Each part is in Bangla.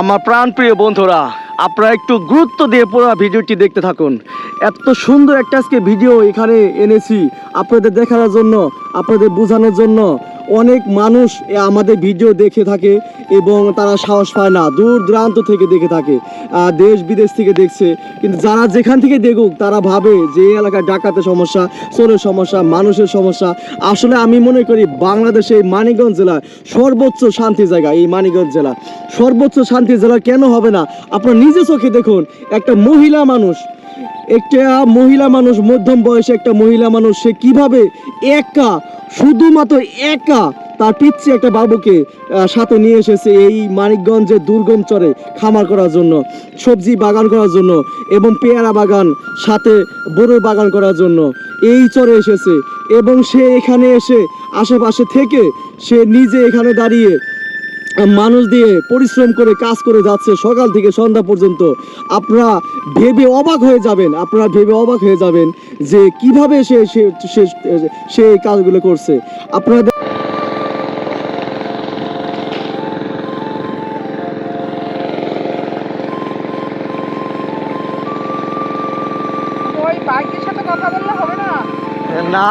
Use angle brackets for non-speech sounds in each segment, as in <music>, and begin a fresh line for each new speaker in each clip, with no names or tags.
আমার প্রাণ প্রিয় বন্ধুরা, আপনারা একটু গুরুত্ব দিয়ে পুরো ভিডিওটি দেখতে থাকুন। এত সুন্দর একটা আজকে ভিডিও এখানে এনেছি, আপনাদের দেখানোর জন্য। আপনাদের বোঝানোর জন্য অনেক মানুষ আমাদের ভিডিও দেখে থাকে এবং তারা সাহস পায় না, দূর দূরান্ত থেকে দেখে থাকে দেশ বিদেশ থেকে দেখছে। কিন্তু যারা যেখান থেকে দেখুক, তারা ভাবে যে এলাকায় ডাকাতের সমস্যা, চোরের সমস্যা, মানুষের সমস্যা। আসলে আমি মনে করি বাংলাদেশে এই মানিকগঞ্জ জেলা সর্বোচ্চ শান্তি জায়গা এই মানিকগঞ্জ জেলা। সর্বোচ্চ শান্তি জেলা কেন হবে না? আপনার নিজে চোখে দেখুন, একটা মহিলা মানুষ একটা মহিলা মানুষ, মধ্যম বয়সে একটা মহিলা মানুষ, সে কীভাবে একা, শুধুমাত্র একা তার পিচ্ছে একটা বাবুকে সাথে নিয়ে এসেছে এই মানিকগঞ্জের দুর্গম চরে খামার করার জন্য, সবজি বাগান করার জন্য এবং পেয়ারা বাগান, সাথে বড় বাগান করার জন্য এই চরে এসেছে এবং সে এখানে এসে আশেপাশে থেকে সে নিজে এখানে দাঁড়িয়ে মানুষ দিয়ে পরিশ্রম করে কাজ করে যাচ্ছে সকাল থেকে সন্ধ্যা পর্যন্ত আপনারা ভেবে অবাক হয়ে যাবেন আপনারা ভেবে অবাক হয়ে যাবেন যে কীভাবে সে সে এই কাজগুলো করছে। আপনারা
না?
না।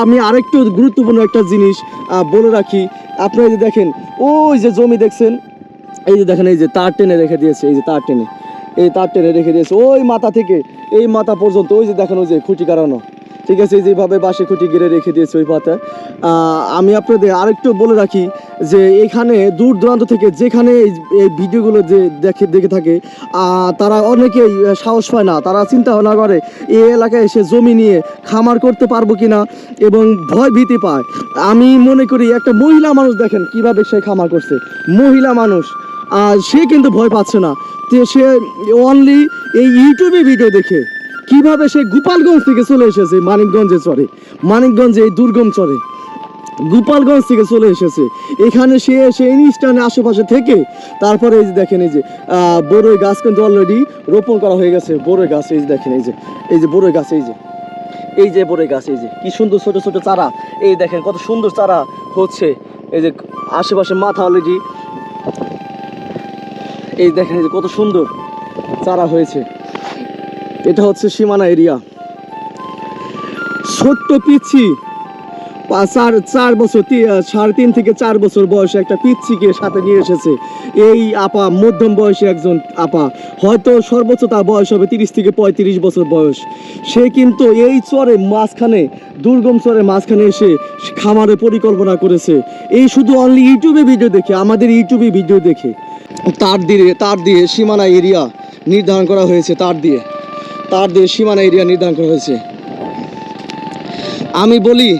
আমি আরেকটু গুরুত্বপূর্ণ একটা জিনিস আহ, বলে রাখি। আপনারা যে দেখেন, ওই যে জমি দেখছেন, এই যে দেখেন, এই যে তার টেনে রেখে দিয়েছে, এই যে তার টেনে, এই তার টেনে রেখে দিয়েছে, ওই মাথা থেকে, এই মাথা পর্যন্ত, ওই যে দেখেন, ওই যে খুঁটি কাটানো। ঠিক আছে যেভাবে বাসে খুঁটি গেড়ে রেখে দিয়েছে ওই পাতা। আমি আপনাদের আরেকটু বলে রাখি যে এখানে দূর দূরান্ত থেকে যেখানে এই- ভিডিওগুলো যে দেখে দেখে থাকে তারা অনেকেই সাহস পায় না, তারা চিন্তা ভাবনা করে, এই এলাকায় এসে জমি নিয়ে খামার করতে পারব কিনা এবং ভয় ভীতি পায়। আমি মনে করি একটা মহিলা মানুষ দেখেন কীভাবে সে খামার করছে। মহিলা মানুষ আর সে কিন্তু ভয় পাচ্ছে না। সে অনলি এই ইউটিউবে ভিডিও দেখে। কীভাবে সে গোপালগঞ্জ থেকে চলে এসেছে? মানিকগঞ্জে চরে মানিকগঞ্জে এই দুর্গম চরে গোপালগঞ্জ থেকে চলে এসেছে। এখানে সে এসে ইনস্টানের আশেপাশে থেকে তারপরে এই যে দেখেন এই যে বড়ই গাছ কিন্তু অলরেডি রোপণ করা হয়ে গেছে। বড়ই গাছ, এই যে দেখেন এই যে এই যে বড়ই গাছ, এই যে এই যে বড়ই গাছ, এই যে, কি সুন্দর ছোট ছোট চারা। এই দেখেন কত সুন্দর চারা হচ্ছে। এই যে আশেপাশে মাথা অলরেডি এই দেখেন এই যে কত সুন্দর চারা হয়েছে। এটা হচ্ছে সীমানা এরিয়া। ছোট্ট পিচ্ছি চার চার বছর সাড়ে তিন থেকে চার বছর বয়সে একটা পিচ্ছিকে সাথে নিয়ে এসেছে। এই আপা মধ্যম বয়সে একজন আপা। হয়তো সর্বোচ্চ তার বয়স হবে তিরিশ থেকে পঁয়ত্রিশ বছর বয়স। সে কিন্তু এই চরে মাঝখানে, দুর্গম চরের মাঝখানে এসে খামারে পরিকল্পনা করেছে। এই শুধু অনলি ইউটিউবে ভিডিও দেখে, আমাদের ইউটিউবে ভিডিও দেখে। তার দিয়ে তার দিয়ে সীমানা এরিয়া নির্ধারণ করা হয়েছে, তার দিয়ে। তার দিয়ে সীমানা এরিয়া নির্ধারণ করা হয়েছে। আমি বলি,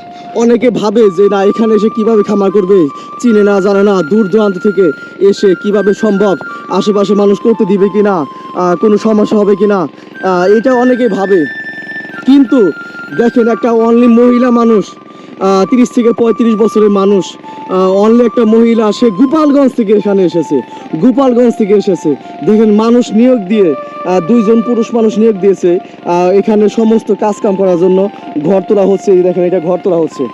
অনেকে ভাবে যে না, এখানে এসে কীভাবে খামার করবে? চিনে না, জানে না, দূর দূরান্ত থেকে এসে কীভাবে সম্ভব? আশেপাশে মানুষ করতে দিবে কি না কোনো সমস্যা হবে কি না এটা অনেকে ভাবে। কিন্তু দেখেন একটা অনলি মহিলা মানুষ তিরিশ থেকে পঁয়ত্রিশ বছরের মানুষ অনলি একটা মহিলা, সে গোপালগঞ্জ থেকে এখানে এসেছে। গোপালগঞ্জ থেকে এসেছে। দেখেন, মানুষ নিয়োগ দিয়ে দুইজন পুরুষ মানুষ নিয়োগ দিয়েছে এখানে সমস্ত কাজ কাম করার জন্য ঘর তোলা হচ্ছে দেখেন, এটা ঘর তোলা হচ্ছে।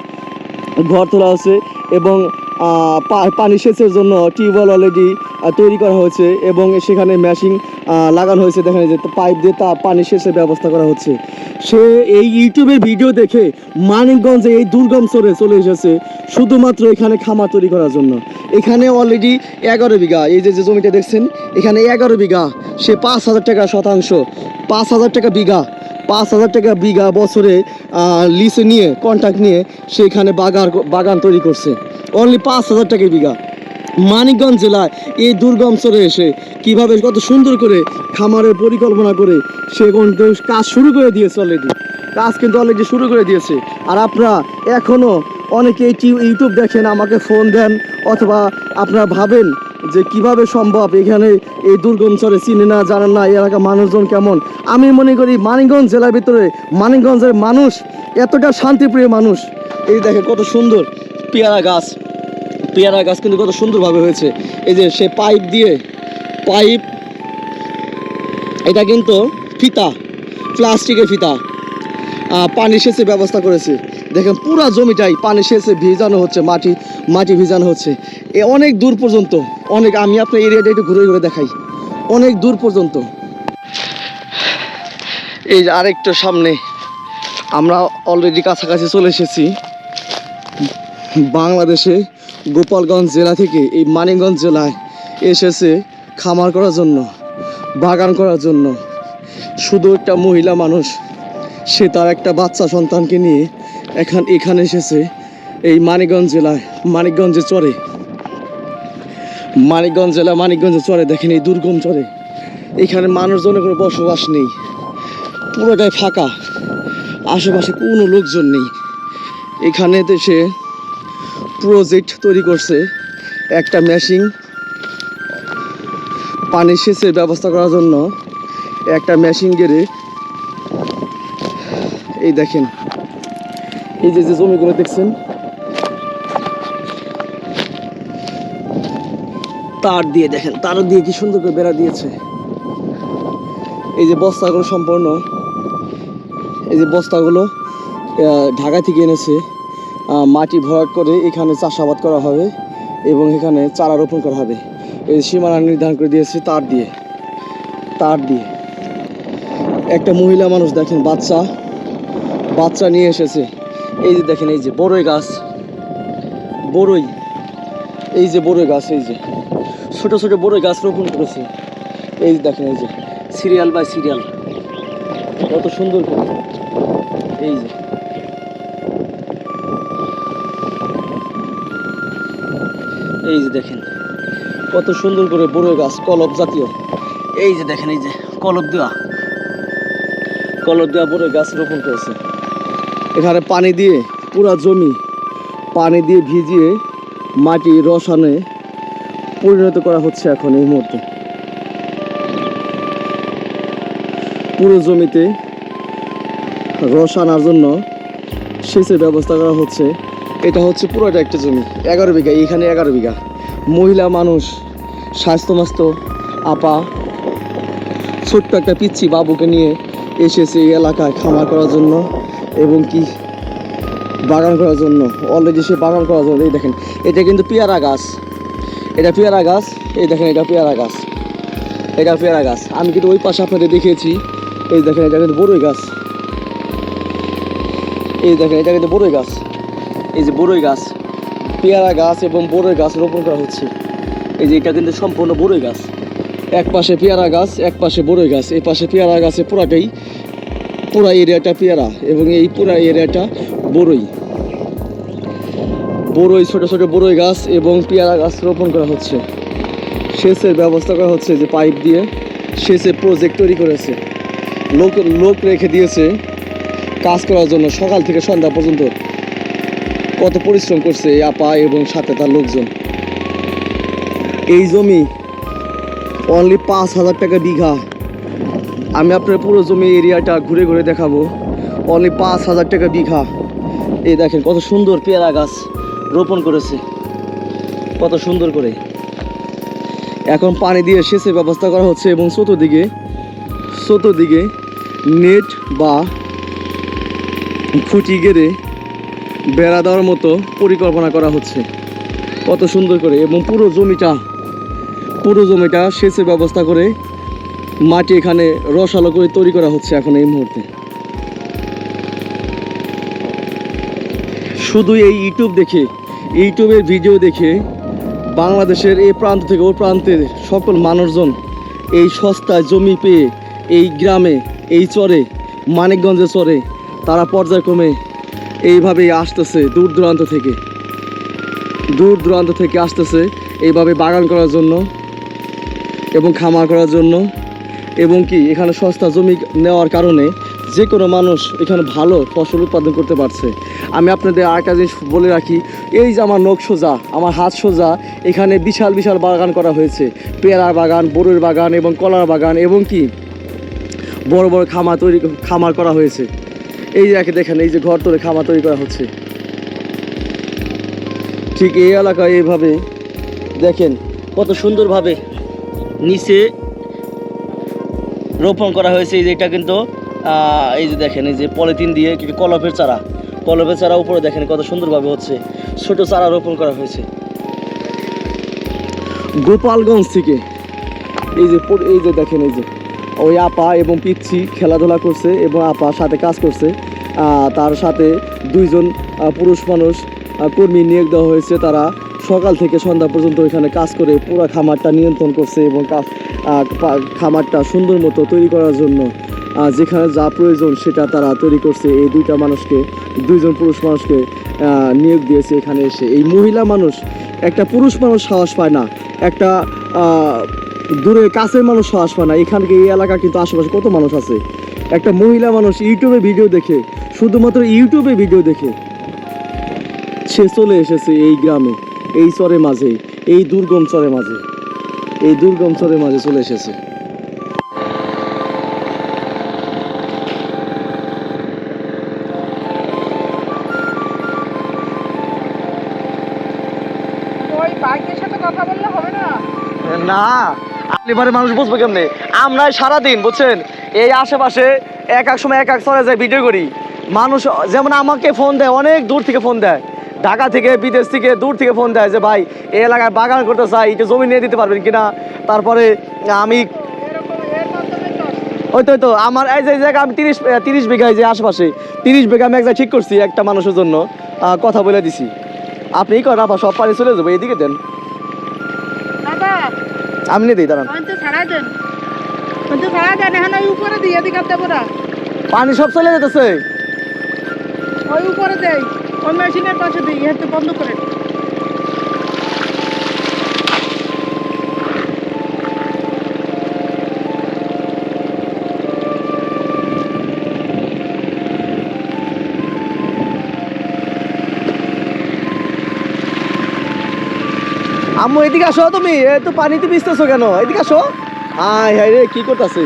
ঘর তোলা হচ্ছে এবং পানি সেচের জন্য টিউবওয়েল অলরেডি তৈরি করা হয়েছে এবং সেখানে মেশিন লাগানো হয়েছে। দেখা যে পাইপ দিয়ে তা পানি সেচের ব্যবস্থা করা হচ্ছে। সে এই ইউটিউবের ভিডিও দেখে মানিকগঞ্জে এই দুর্গম চরে চলে এসেছে, শুধুমাত্র এখানে খামার তৈরি করার জন্য। এখানে অলরেডি এগারো বিঘা, এই যে যে জমিটা দেখছেন, এখানে এগারো বিঘা, সে পাঁচ হাজার টাকা শতাংশ। পাঁচ হাজার টাকা বিঘা, পাঁচ হাজার টাকা বিঘা বছরে লিসে নিয়ে কন্ট্রাক্ট নিয়ে সেখানে বাগান বাগান তৈরি করছে। অনলি পাঁচ হাজার টাকা বিঘা। মানিকগঞ্জ জেলায় এই দুর্গম চরে এসে কীভাবে কত সুন্দর করে খামারের পরিকল্পনা করে সে কাজ শুরু করে দিয়েছে অলরেডি কাজ কিন্তু অলরেডি শুরু করে দিয়েছে। আর আপনারা এখনও অনেকে ইউটিউব দেখেন, আমাকে ফোন দেন অথবা আপনারা ভাবেন যে কীভাবে সম্ভব এখানে এই দুর্গম চরে চিনে না, জানেন না এলাকার মানুষজন কেমন। আমি মনে করি মানিকগঞ্জ জেলার ভিতরে মানিকগঞ্জের মানুষ এতটা শান্তিপ্রিয় মানুষ। এই দেখে কত সুন্দর পেয়ারা গাছ। পেয়ারা গাছ কিন্তু কত সুন্দরভাবে হয়েছে। এই যে সে পাইপ দিয়ে, পাইপ, এটা কিন্তু ফিতা, প্লাস্টিকের ফিতা পানি সেচের ব্যবস্থা করেছে। দেখেন পুরা জমিটাই পানি সেচে ভিজানো হচ্ছে, মাটি মাটি ভিজানো হচ্ছে। এ অনেক দূর পর্যন্ত, অনেক, আমি আপনার এরিয়াটা একটু ঘুরে ঘুরে দেখাই। অনেক দূর পর্যন্ত। এই আরেকটু সামনে, আমরা অলরেডি কাছাকাছি চলে এসেছি। বাংলাদেশে গোপালগঞ্জ জেলা থেকে এই মানিকগঞ্জ জেলায় এসেছে খামার করার জন্য, বাগান করার জন্য। শুধু একটা মহিলা মানুষ, সে তার একটা বাচ্চা সন্তানকে নিয়ে এখান এখানে এসেছে এই মানিকগঞ্জ জেলায়, মানিকগঞ্জে চরে। মানিকগঞ্জ জেলা, মানিকগঞ্জে চরে, দেখেন এই দুর্গম চরে। এখানে মানুষজনের কোনো বসবাস নেই, পুরোটাই ফাঁকা। আশেপাশে কোনো লোকজন নেই। এখানে সে প্রজেক্ট তৈরি করছে। একটা মেশিন পানি সেচের ব্যবস্থা করার জন্য একটা মেশিন গেড়ে এই দেখেন, এই যে যে জমিগুলো দেখছেন, তার দিয়ে দেখেন, তার দিয়ে কি সুন্দর করে বেড়া দিয়েছে। এই যে বস্তাগুলো সম্পূর্ণ, এই যে বস্তাগুলো ঢাকা থেকে এনেছে। মাটি ভরাট করে এখানে চাষাবাদ করা হবে এবং এখানে চারা রোপণ করা হবে। এই সীমানা নির্ধারণ করে দিয়েছে তার দিয়ে। তার দিয়ে। একটা মহিলা মানুষ দেখেন, বাচ্চা। বাচ্চা নিয়ে এসেছে। এই যে দেখেন, এই যে বড়ই গাছ। বড়ই। এই যে বড়ই গাছ, এই যে। ছোট ছোট বড়ই গাছ রোপণ করেছে। এই যে দেখেন, এই যে। Serial by serial. কত সুন্দর এই যে। এই যে দেখেন, কত সুন্দর করে বড়ই গাছ, কলব জাতীয়। এই যে দেখেন, এই যে কলব দেওয়া। কলব দেওয়া বড়ই গাছ রোপণ করেছে। এখানে পানি দিয়ে পুরা জমি পানি দিয়ে ভিজিয়ে মাটি রসানে পরিণত করা হচ্ছে এখন এই মুহূর্তে। পুরো জমিতে রস আনার জন্য সেচের ব্যবস্থা করা হচ্ছে। এটা হচ্ছে পুরোটা একটা জমি, এগারো বিঘা, এখানে এগারো বিঘা। মহিলা, মানুষ স্বাস্থ্য মাস্ত আপা, ছোট্ট একটা পিচ্ছি বাবুকে নিয়ে এসেছে এই এলাকায় খামার করার জন্য এবং কি বাগান করার জন্য। অলরেডি সে বাগান করার জন্য, এই দেখেন, এটা কিন্তু পেয়ারা গাছ। এটা পেয়ারা গাছ, এই দেখেন, এটা পেয়ারা গাছ। এটা পেয়ারা গাছ। আমি কিন্তু ওই পাশে আপনাদের দেখিয়েছি, এই দেখেন, এটা কিন্তু বড়ই গাছ। এই দেখেন, এটা কিন্তু বড়ই গাছ। এই যে বড়ই গাছ, পেয়ারা গাছ এবং বড়ই গাছ রোপণ করা হচ্ছে। এই যে এটা কিন্তু সম্পূর্ণ বড়ই গাছ। এক পাশে পেয়ারা গাছ, এক পাশে বড়ই গাছ। এই পাশে পেয়ারা গাছে পুরাটাই, পুরা এরিয়াটা পেয়ারা এবং এই পুরা এরিয়াটা বড়ই। বড়ই, ছোট ছোট বড়ই গাছ এবং পেয়ারা গাছ রোপণ করা হচ্ছে। সেচের ব্যবস্থা করা হচ্ছে যে পাইপ দিয়ে সেচের প্রজেক্ট তৈরি করেছে। লোক লোক রেখে দিয়েছে কাজ করার জন্য সকাল থেকে সন্ধ্যা পর্যন্ত। কত পরিশ্রম করছে এই আপা এবং সাথে তার লোকজন। এই জমি অনলি পাঁচ হাজার টাকা বিঘা। আমি আপনার পুরো জমি এরিয়াটা ঘুরে ঘুরে দেখাবো। অনলি পাঁচ হাজার টাকা বিঘা। এই দেখেন কত সুন্দর পেয়ারা গাছ রোপণ করেছে। কত সুন্দর করে। এখন পানি দিয়ে সেচের ব্যবস্থা করা হচ্ছে এবং চতুর্দিকে চতুর্দিকে নেট বা খুঁটি গেড়ে বেড়া দেওয়ার মতো পরিকল্পনা করা হচ্ছে। কত সুন্দর করে এবং পুরো জমিটা পুরো জমিটা সেচের ব্যবস্থা করে মাটি এখানে রসালো করে তৈরি করা হচ্ছে এখন এই মুহূর্তে। শুধু এই ইউটিউব দেখে, ইউটিউবের ভিডিও দেখে বাংলাদেশের এই প্রান্ত থেকে ও প্রান্তের সকল মানুষজন এই সস্তায় জমি পেয়ে এই গ্রামে, এই চরে, মানিকগঞ্জে চরে, তারা পর্যায়ক্রমে এইভাবেই আসতেছে দূর দূরান্ত থেকে। দূর দূরান্ত থেকে আসতেছে এইভাবে বাগান করার জন্য এবং খামার করার জন্য এবং কি এখানে সস্তা জমি নেওয়ার কারণে যে কোনো মানুষ এখানে ভালো ফসল উৎপাদন করতে পারছে। আমি আপনাদের আরেকটা জিনিস বলে রাখি, এই যে আমার নখ সোজা, আমার হাত সোজা, এখানে বিশাল বিশাল বাগান করা হয়েছে। পেয়ারার বাগান বড়ুর বাগান এবং কলার বাগান এবং কি বড় বড় খামার তৈরি, খামার করা হয়েছে। এই যে দেখেন, এই যে ঘর তোলে খামার তৈরি করা হচ্ছে। ঠিক এই এলাকায় এইভাবে দেখেন কত সুন্দরভাবে নিচে রোপণ করা হয়েছে। এই যে এটা কিন্তু এই যে দেখেন, এই যে পলিথিন দিয়ে কিছু কলপের চারা। কলমের চারা উপরে দেখেন কত সুন্দরভাবে হচ্ছে, ছোট চারা রোপণ করা হয়েছে। গোপালগঞ্জ থেকে এই যে এই যে দেখেন, এই যে ওই আপা এবং পিচ্ছি খেলাধুলা করছে এবং আপা সাথে কাজ করছে। তার সাথে দুইজন পুরুষ মানুষ কর্মী নিয়োগ দেওয়া হয়েছে। তারা সকাল থেকে সন্ধ্যা পর্যন্ত এখানে কাজ করে পুরো খামারটা নিয়ন্ত্রণ করছে এবং খামারটা সুন্দর মতো তৈরি করার জন্য যেখানে যা প্রয়োজন সেটা তারা তৈরি করছে। এই দুইটা মানুষকে, দুইজন পুরুষ মানুষকে নিয়োগ দিয়েছে এখানে এসে। এই মহিলা মানুষ, একটা পুরুষ মানুষ সাহস পায় না, একটা দূরে কাছের মানুষ সাহস পায় না। এখানকে এই এলাকা কিন্তু আশেপাশে কত মানুষ আছে? একটা মহিলা মানুষ ইউটিউবে ভিডিও দেখে শুধুমাত্র ইউটিউবে ভিডিও দেখে। সে চলে এসেছে এই গ্রামে এই চরের মাঝে এই দুর্গম চরের মাঝে। এই দুর্গম চরের মাঝে চলে এসেছে।
ওই বাইকের সাথে কথা বললে হবে না?
এবারে মানুষ বুঝবে কেমনে? আমরা সারাদিন বুঝছেন? এই আশেপাশে এক এক সময় এক এক স্তরে যায় ভিডিও করি। মানুষ যেমন আমাকে ফোন দেয় অনেক দূর থেকে ফোন দেয়। ঢাকা থেকে বিদেশ থেকে দূর থেকে ফোন দেয় যে ভাই এই এলাকায় বাগান করতে চাই এটা জমি নিয়ে দিতে পারবেন কিনা? তারপরে আমি ওই তো তো আমার এই যে জায়গা আমি তিরিশ তিরিশ বিঘা এই যে আশেপাশে তিরিশ বিঘা আমি এক জায়গায় ঠিক করছি একটা মানুষের জন্য। কথা বলে দিছি। আপনি করেন আপা সব পানি চলে যাব এদিকে দেন। আমি নিয়ে দিই দাঁড়ান। পানি সব চলে যেতেছে।
ওই উপরে দেই ওই মেশিনের পাশে দিই হাতে বন্ধ করে।
আম্মু এদিকে আসো তুমি এ তো পানিতে ভিজতেছো কেন? এদিকে আসো। হাই হাই রে কি করতেছে?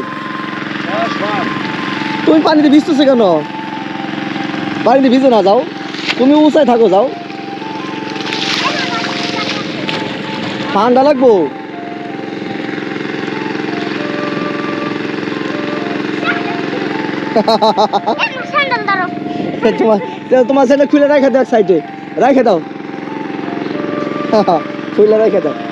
তুমি পানিতে ভিজতেছো কেন? পানিতে ভিজে না যাও। তুমি উঁচায় থাকো যাও। ঠান্ডা লাগবো? <laughs> তোমার তোমার সেটা খুলে রেখে দাও সাইডে রেখে দাও। <laughs> খুলে রেখে দাও।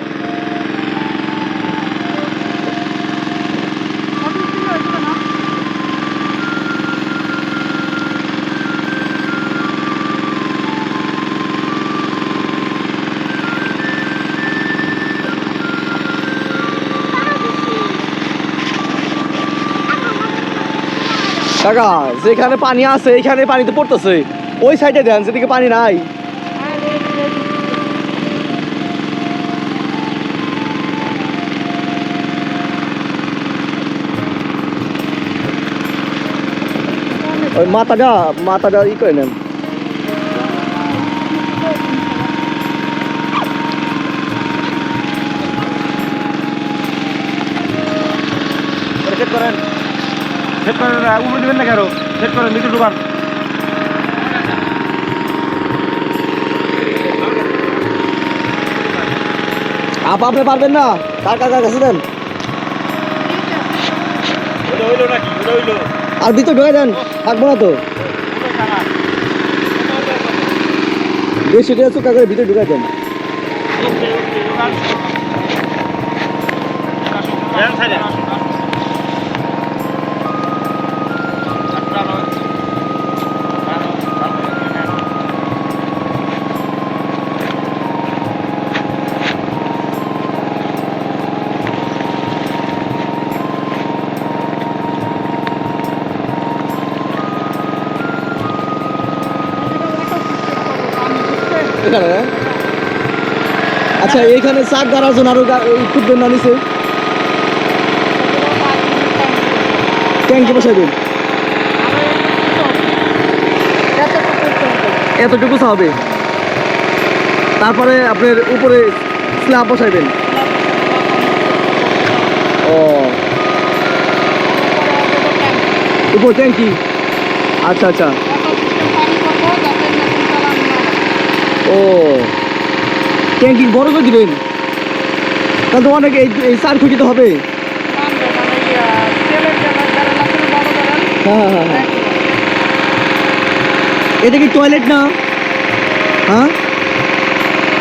কাকা যেখানে পানি আছে, এখানে পানি তো পড়তেছে। ওই সাইডে দেন, যেদিকে পানি নাই। ওই মাথাটা মাথাটা ই করে নেন।
সেট করেন উপরে দেবেন না কেন? সেট করেন ভিতরে ঢুকান।
আপ আপনি পারবেন না? কার কার কার কাছে দেন? আর ভিতরে ঢুকে দেন থাকব না তো। বেশি চুকা করে ভিতরে ঢুকে দেন। আচ্ছা এইখানে চাক গাড়ার জন্য আরও গা- এই খুঁজবেন না নিচে ট্যাঙ্কি বসাইবেন এতটুকু হবে। তারপরে আপনার উপরে স্ল্যাব বসাইবেন। ও। উপর ট্যাঙ্কি? আচ্ছা আচ্ছা। ও। ট্যাঙ্কি বড় করে দিবেন? তাহলে তো অনেক এই চার খুঁটিতে হবে। হ্যাঁ হ্যাঁ হ্যাঁ। এটা কি টয়লেট না। হ্যাঁ?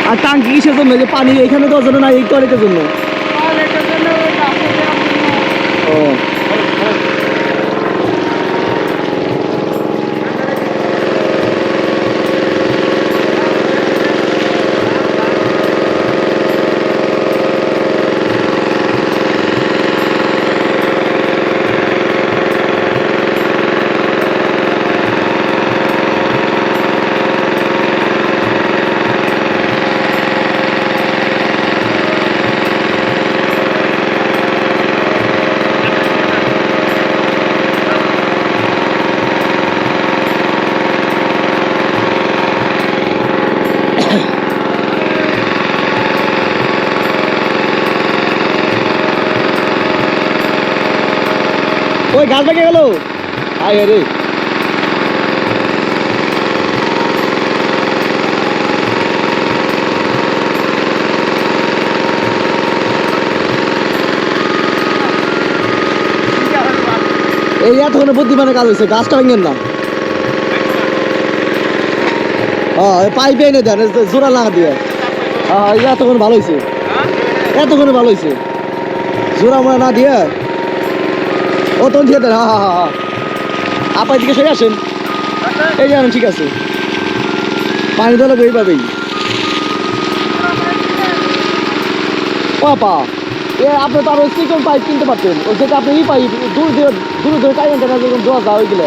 আর টাঙ্কি কিসের জন্য? যে পানি এখানে তো জন্য না এই টয়লেটের জন্য। ও। ওই গাছ ভেঙে গেল। আয় রে। এই এতক্ষণে বুদ্ধিমানের কাজ হয়েছে গাছটা ভেঙেন না। হ্যাঁ পাইপে এনে দেন জোড়া লাগা দিয়ে। হ্যাঁ এতক্ষণ ভালো হয়েছে এতক্ষণে ভালো হয়েছে জোড়া মোড়া না দিয়ে ও তখন দেন হ্যাঁ হ্যাঁ হ্যাঁ আপা এদিকে সরে আসেন। এই জানেন ঠিক আছে। পানি তো লাগবে এইভাবেই ও এ আপনি তো আরও চিকন পাইপ কিনতে পারতেন। ওই যেটা আপনি ই পাইপ দূর দিয়ে দূর দূর টাইম না যেরকম দোয়া যা ওইগুলো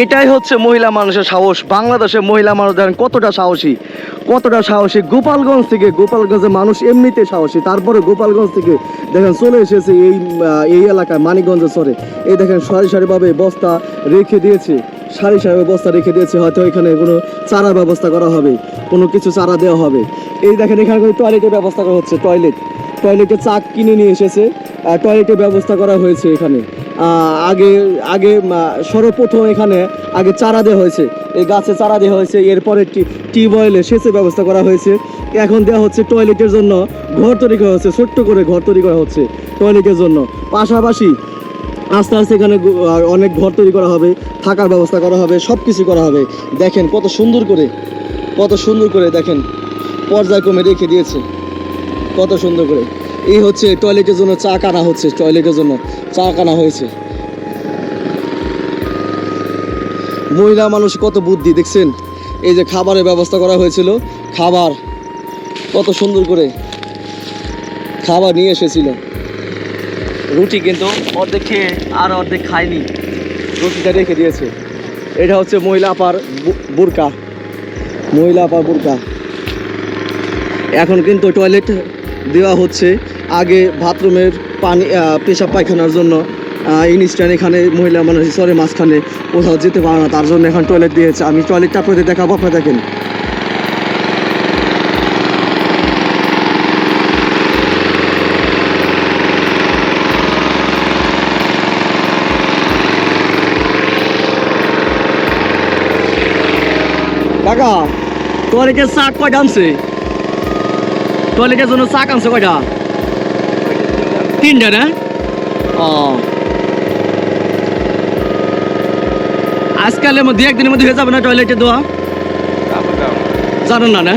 এটাই হচ্ছে মহিলা মানুষের সাহস। বাংলাদেশের মহিলা মানুষ দেখেন কতটা সাহসী। কতটা সাহসী। গোপালগঞ্জ থেকে গোপালগঞ্জের মানুষ এমনিতে সাহসী। তারপরে গোপালগঞ্জ থেকে দেখেন চলে এসেছে এই এই এলাকায় মানিকগঞ্জের সরে। এই দেখেন সারি সারিভাবে বস্তা রেখে দিয়েছে। সারি সারি বস্তা রেখে দিয়েছে। হয়তো এখানে কোনো চারার ব্যবস্থা করা হবে। কোনো কিছু চারা দেওয়া হবে। এই দেখেন এখানে টয়লেটের ব্যবস্থা করা হচ্ছে। টয়লেট টয়লেটে চাক কিনে নিয়ে এসেছে। টয়লেটের ব্যবস্থা করা হয়েছে এখানে। আগে আগে সর্বপ্রথম এখানে আগে চারা দেওয়া হয়েছে। এই গাছে চারা দেওয়া হয়েছে, এরপরে টিউবওয়েলে সেচের ব্যবস্থা করা হয়েছে। এখন দেওয়া হচ্ছে টয়লেটের জন্য ঘর তৈরি করা হচ্ছে, ছোট্ট করে ঘর তৈরি করা হচ্ছে টয়লেটের জন্য। পাশাপাশি আস্তে আস্তে এখানে অনেক ঘর তৈরি করা হবে, থাকার ব্যবস্থা করা হবে সব কিছু করা হবে। দেখেন কত সুন্দর করে, কত সুন্দর করে দেখেন, পর্যায়ক্রমে রেখে দিয়েছে। কত সুন্দর করে। এই হচ্ছে টয়লেটের জন্য চা কানা হচ্ছে টয়লেটের জন্য চা কানা হয়েছে। মহিলা মানুষ কত বুদ্ধি, দেখছেন? এই যে খাবারের ব্যবস্থা করা হয়েছিল, খাবার কত সুন্দর করে খাবার নিয়ে এসেছিল। রুটি কিন্তু অর্ধেক খেয়ে আর অর্ধেক খায়নি, রুটিটা রেখে দিয়েছে। এটা হচ্ছে মহিলা আপার বুরকা। মহিলা আপার বুরকা। এখন কিন্তু টয়লেট দেওয়া হচ্ছে। আগে বাথরুমের পানি পেশাব পায়খানার জন্য ইনস্ট্যান্ট এখানে মহিলা মানুষ সরে মাঝখানে কোথাও যেতে পারে না। তার জন্য এখন টয়লেট দিয়েছে আমি টয়লেটটা আপনাদের দেখাবো, আপনারা দেখেন। টয়লেটের চাক কয়টা আনছে? টয়লেটের জন্য চাক আনছে কয়টা? তিনটা না? ও। আজকালের মধ্যে একদিনের মধ্যে হয়ে যাবে না টয়লেটে দোয়া? জানেন না না?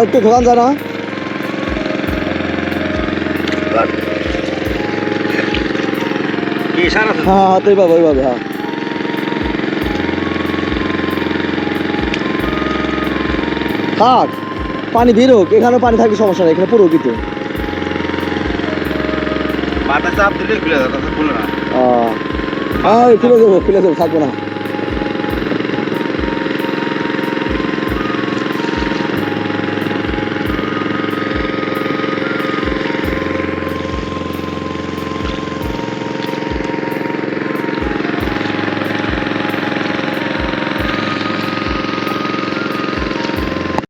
আর একটু ঘোরান যায় না হ্যাঁ হ্যাঁ তো এইভাবে ওইভাবে হ্যাঁ। থাক পানি বেরোক এখানেও পানি থাকলে সমস্যা নেই এখানে পুরো কিন্তু
চাপ দিলে খুলে যাবে খুলে না।
হ্যাঁ খুলে দেবো খুলে দেবো থাকব না।